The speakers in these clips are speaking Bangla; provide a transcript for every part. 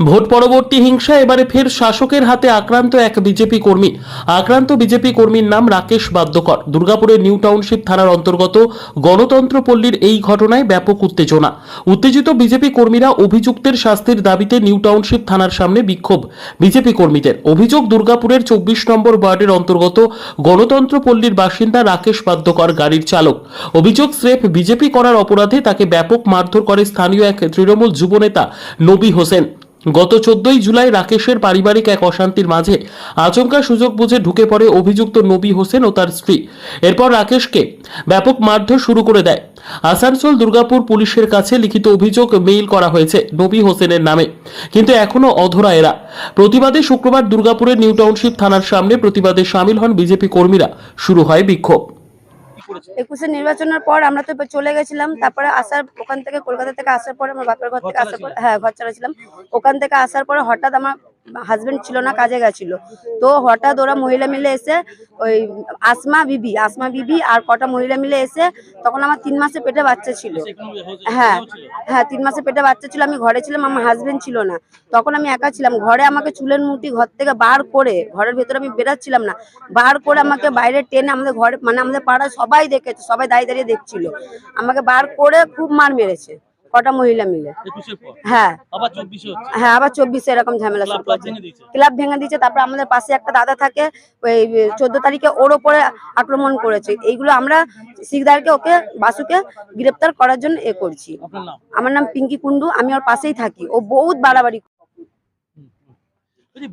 ভোট পরবর্তী হিংসা এবারে ফের শাসকের হাতে আক্রান্ত এক বিজেপি কর্মী। আক্রান্ত বিজেপি কর্মীর নাম রাকেশ বাদ্যকর। দুর্গাপুরের নিউ টাউনশিপ থানার অন্তর্গত গণতন্ত্র পল্লীর এই ঘটনায় ব্যাপক উত্তেজনা। উত্তেজিত বিজেপি কর্মীরা অভিযুক্তের শাস্তির দাবিতে নিউ টাউনশিপ থানার সামনে বিক্ষোভ বিজেপি কর্মীদের। অভিযোগ দুর্গাপুরের চব্বিশ নম্বর ওয়ার্ডের অন্তর্গত গণতন্ত্র পল্লীর বাসিন্দা রাকেশ বাদ্যকর, গাড়ির চালক। অভিযোগ স্রেফ বিজেপি করার অপরাধে তাকে ব্যাপক মারধর করে স্থানীয় এক তৃণমূল যুবনেতা নবী হোসেন। গত চোদ্দই জুলাই রাকেশের পারিবারিক এক অশান্তির মাঝে আচমকা সুযোগ বুঝে ঢুকে পড়ে অভিযুক্ত নবী হোসেন ও তার স্ত্রী। এরপর রাকেশকে ব্যাপক মারধর শুরু করে দেয়। আসানসোল দুর্গাপুর পুলিশের কাছে লিখিত অভিযোগ মেইল করা হয়েছে নবী হোসেনের নামে। কিন্তু এখনও অধরা এরা। প্রতিবাদে শুক্রবার দুর্গাপুরের নিউ টাউনশিপ থানার সামনে প্রতিবাদে সামিল হন বিজেপি কর্মীরা। শুরু হয় বিক্ষোভ। একুশে নির্বাচনের পর আমরা তো চলে গেছিলাম তারপরে আসার ওখান থেকে কলকাতা থেকে আসার পরে আমার বাপের ঘর থেকে আসার পর হ্যাঁ ঘর ছাড়া ছিলাম ওখান থেকে আসার পরে হঠাৎ আমার হাজবেন্ড ছিল না কাজে গেছিল। তো হঠাৎ ওরা মহিলা মিলে এসে ওই আসমা বিবি আসমা বিবি আর কটা মহিলা মিলে এসে তখন আমার তিন মাসে পেটে বাচ্চা ছিল। হ্যাঁ হ্যাঁ তিন মাসে পেটে বাচ্চা ছিল আমি ঘরে ছিলাম আমার হাজবেন্ড ছিল না। তখন আমি একা ছিলাম ঘরে আমাকে চুলের মুঠি ঘর থেকে বার করে ঘরের ভেতরে আমি বেরাচ্ছিলাম না বার করে আমাকে বাইরে টেনে আমাদের ঘরে মানে আমাদের পাড়ায় সবাই দেখেছে সবাই দাঁড়িয়ে দাঁড়িয়ে দেখছিল। আমাকে বার করে খুব মার মেরেছে। কটা মহিলা মিলে? হ্যাঁ। আবার চব্বিশে হ্যাঁ আবার চব্বিশে এরকম ঝামেলা শুরু ক্লাব করেছে। ভেঙে দিয়েছে? ক্লাব ভেঙে দিয়েছে তারপর আমাদের পাশে একটা দাদা থাকে ওই চোদ্দ তারিখে ওর ওপরে আক্রমণ করেছে। এইগুলো আমরা শিকদারকে ওকে বাসুকে গ্রেপ্তার করার জন্য এ করছি। আমার নাম পিঙ্কি কুন্ডু আমি ওর পাশেই থাকি। ও বহুত বাড়াবাড়ি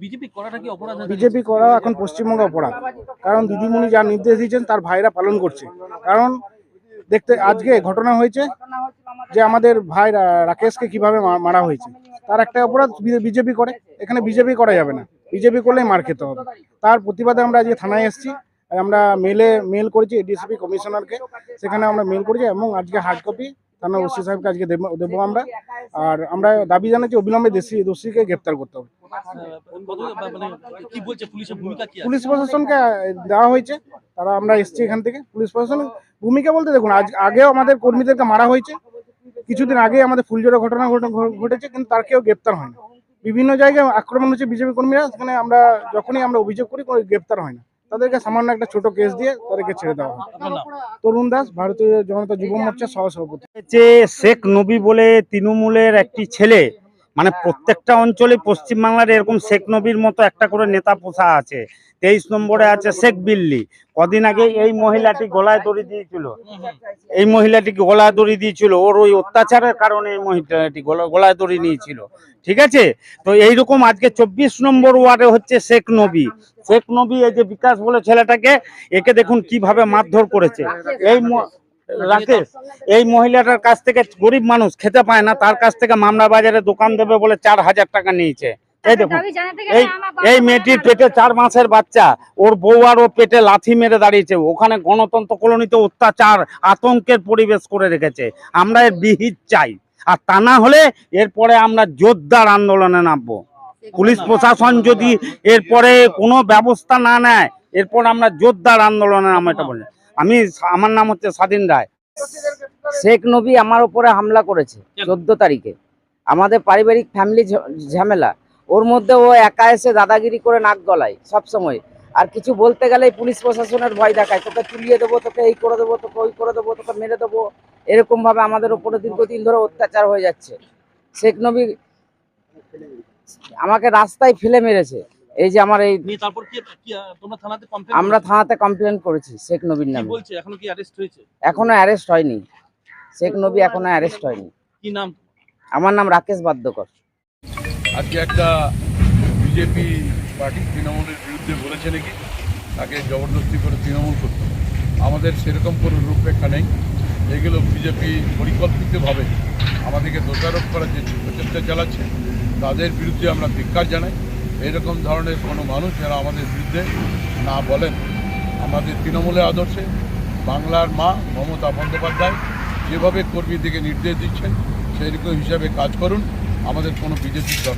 বিজেপি করাটা কি অপরাধ বিজেপি? করা এখন পশ্চিমবঙ্গে অপরাধ। কারণ দিদিমণি যা নির্দেশ দিয়েছেন তার ভাইরা পালন করছে। কারণ দেখতে আজকে ঘটনা হয়েছে যে আমাদের ভাই রাকেশকে কীভাবে মারা হয়েছে। তার একটা অপরাধ বিজেপি করে, এখানে বিজেপি করা যাবে না। বিজেপি করলেই মার খেতে হবে। তার প্রতিবাদে আমরা আজকে থানায় এসেছি। আমরা মেলে, মেল করেছি এডিসিপি কমিশনারকে সেখানে আমরা মেল করেছি এবং আজকে হার্ড কপি থানা ওসি সাহেবকে আজকে দেব আমরা। আর আমরা দাবি জানাচ্ছি, অবিলম্বে দেশি দোষীকে গ্রেপ্তার করতে হবে। পুলিশ প্রশাসনকে দেওয়া হয়েছে। তারা আমরা এসেছি এখান থেকে। পুলিশ প্রশাসনের ভূমিকা বলতে দেখুন, আজ আগেও আমাদের কর্মীদেরকে মারা হয়েছে। কিছুদিন আগে আমাদের ফুলজোড়া ঘটনা ঘটে- ঘটেছে, কিন্তু তার কেউ গ্রেপ্তার হয়নি। বিভিন্ন জায়গায় আক্রমণ হচ্ছে বিজেপি কর্মীরা সেখানে আমরা যখনই আমরা অভিযোগ করি গ্রেপ্তার হয় না। তাদেরকে সামান্য একটা ছোট কেস দিয়ে তাদেরকে ছেড়ে দেওয়া হয়। তরুণ দাস, ভারতীয় জনতা যুব মোর্চার সহসভাপতি। শেখ নবী বলে তৃণমূলের একটি ছেলে মানে প্রত্যেকটা অঞ্চলে পশ্চিমবাংলার এরকম শেখ নবীর মতো একটা করে নেতা পোষা আছে। তেইশ নম্বরে আছে শেখ বিল্লি। কদিন আগে এই মহিলাটি গলায় দড়ি দিয়েছিল। এই মহিলাটিকে গলায় দড়ি দিয়েছিল? ওর ওই অত্যাচারের কারণে এই মহিলাটি গলা- গলায় দড়ি নিয়েছিল। ঠিক আছে? তো এইরকম আজকে চব্বিশ নম্বর ওয়ার্ডে হচ্ছে শেখ নবী। শেখ নবী এই যে বিকাশ বলে ছেলেটাকে একে দেখুন কীভাবে মারধর করেছে। এই রাকেশ এই মহিলাটার কাছ থেকে গরিব মানুষ খেতে পায় না তার কাছ থেকে মামলা বাজারে দোকান দেবে বলে চার হাজার টাকা নিয়েছে। এই দেখুন এই এই মেয়েটির পেটে চার মাসের বাচ্চা ওর বউ আর ও পেটে লাথি মেরে দাঁড়িয়েছে ওখানে গণতন্ত্র কলোনিতে অত্যাচার আতঙ্কের পরিবেশ করে রেখেছে আমরা এর বিহিত চাই আর তা না হলে এরপরে আমরা জোরদার আন্দোলনে নামবো। পুলিশ প্রশাসন যদি এরপরে কোনো ব্যবস্থা না নেয় এরপর আমরা জোরদার আন্দোলনে নামবো এটা বলে আমি আমার নাম হচ্ছে স্বাধীন রায়। শেখ নবী আমার উপরে হামলা করেছে চোদ্দ তারিখে। আমাদের পারিবারিক ফ্যামিলি ঝামেলা। ওর মধ্যে ও একা এসে দাদাগিরি করে নাক গলায় সব সময় আর কিছু বলতে গেলে পুলিশ প্রশাসনের ভয় দেখায়। তোকে তুলিয়ে দেবো তোকে এই করে দেবো তোকে ওই করে দেবো তোকে মেরে দেবো। এরকম ভাবে আমাদের উপরে দীর্ঘদিন ধরে অত্যাচার হয়ে যাচ্ছে। শেখ নবী আমাকে রাস্তায় ফেলে মেরেছে। এই যে আমার এই তারপর কি তোমরা থানাতে কমপ্লেন আমরা থানাতে কমপ্লেন করেছি শেখ নবীর কি নামে। বলছে? এখনও কি অ্যারেস্ট হয়েছে? এখনও অ্যারেস্ট হয়নি। শেখ নবী এখনও অ্যারেস্ট হয়নি। কি নাম আমার নাম রাকেশ বাদ্যকর। আজকে একটা বিজেপি পার্টি তৃণমূলের বিরুদ্ধে বলেছে নাকি? তাকে জবরদস্তি করে তৃণমূল করতে আমাদের সেরকম কোনো রূপরেখা নেই। এগুলো বিজেপি পরিকল্পিতভাবে আমাদেরকে দোষারোপ করার যে প্রচেষ্টা চালাচ্ছে তাদের বিরুদ্ধে আমরা ধিক্কার জানাই। এরকম ধরনের কোনো মানুষ যারা আমাদের বিরুদ্ধে না বলেন আমাদের তৃণমূলের আদর্শে বাংলার মা মমতা বন্দ্যোপাধ্যায় যেভাবে কর্মীদেরকে নির্দেশ দিচ্ছেন, সেই রকম হিসাবে কাজ করুন আমাদের কোনো বিজেপির দরকার।